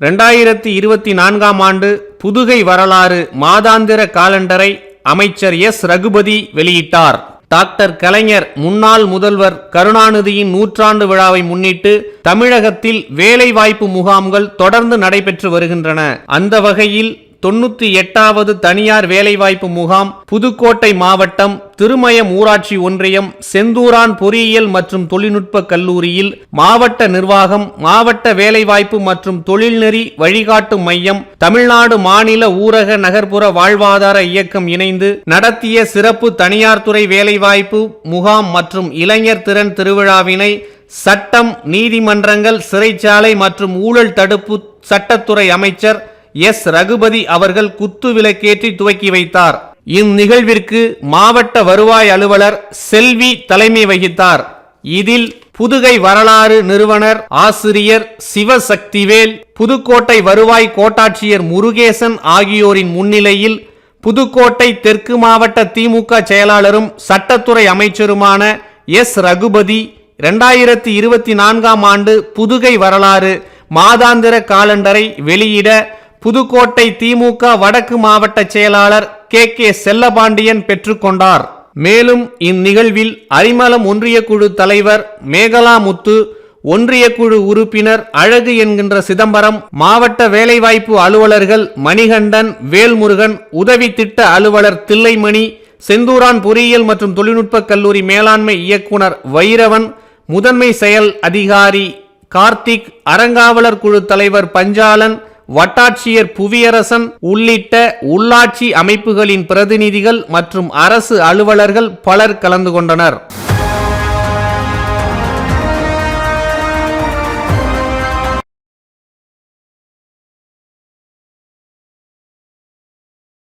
ரெண்டாயிரத்தி இருபத்தி நான்காம் ஆண்டு புதுகை வரலாறு மாதாந்திர காலண்டரை அமைச்சர் எஸ். ரகுபதி வெளியிட்டார். டாக்டர் கலைஞர் முன்னாள் முதல்வர் கருணாநிதியின் நூற்றாண்டு விழாவை முன்னிட்டு தமிழகத்தில் வேலைவாய்ப்பு முகாம்கள் தொடர்ந்து நடைபெற்று வருகின்றன. அந்த வகையில் தொண்ணூத்தி எட்டாவது தனியார் வேலைவாய்ப்பு முகாம் புதுக்கோட்டை மாவட்டம் திருமயம் ஊராட்சி ஒன்றியம் செந்தூரான் பொறியியல் மற்றும் தொழில்நுட்ப கல்லூரியில் மாவட்ட நிர்வாகம் மாவட்ட வேலைவாய்ப்பு மற்றும் தொழில்நெறி வழிகாட்டு மையம் தமிழ்நாடு மாநில ஊரக நகர்ப்புற வாழ்வாதார இயக்கம் இணைந்து நடத்திய சிறப்பு தனியார் துறை வேலைவாய்ப்பு முகாம் மற்றும் இளைஞர் திறன் திருவிழாவினை சட்டம் நீதிமன்றங்கள் சிறைச்சாலை மற்றும் ஊழல் தடுப்பு சட்டத்துறை அமைச்சர் எஸ். ரகுபதி அவர்கள் குத்து விளக்கேற்றி துவக்கி வைத்தார். இந்நிகழ்விற்கு மாவட்ட வருவாய் அலுவலர் செல்வி தலைமை வகித்தார். இதில் புதுகை வரலாறு நிறுவனர் ஆசிரியர் சிவசக்திவேல் புதுக்கோட்டை வருவாய் கோட்டாட்சியர் முருகேசன் ஆகியோரின் முன்னிலையில் புதுக்கோட்டை தெற்கு மாவட்ட திமுக செயலாளரும் சட்டத்துறை அமைச்சருமான எஸ். ரகுபதி இரண்டாயிரத்தி இருபத்தி நான்காம் ஆண்டு புதுகை வரலாறு மாதாந்திர காலண்டரை வெளியிட புதுக்கோட்டை திமுக வடக்கு மாவட்ட செயலாளர் கே கே செல்லபாண்டியன் பெற்றுக்கொண்டார் மேலும் இந்நிகழ்வில் அரிமளம் ஒன்றிய குழு தலைவர் மேகலாமுத்து ஒன்றிய குழு உறுப்பினர் அழகு என்கின்ற சிதம்பரம் மாவட்ட வேலைவாய்ப்பு அலுவலர்கள் மணிகண்டன் வேல்முருகன் உதவி திட்ட அலுவலர் தில்லைமணி செந்தூரான் பொறியியல் மற்றும் தொழில்நுட்ப கல்லூரி மேலாண்மை இயக்குனர் வைரவன் முதன்மை செயல் அதிகாரி கார்த்திக் அறங்காவலர் குழு தலைவர் பஞ்சாலன் வட்டாட்சியர் புவியரசன் உள்ளிட்ட உள்ளாட்சி அமைப்புகளின் பிரதிநிதிகள் மற்றும் அரசு அலுவலர்கள் பலர் கலந்து கொண்டனர்.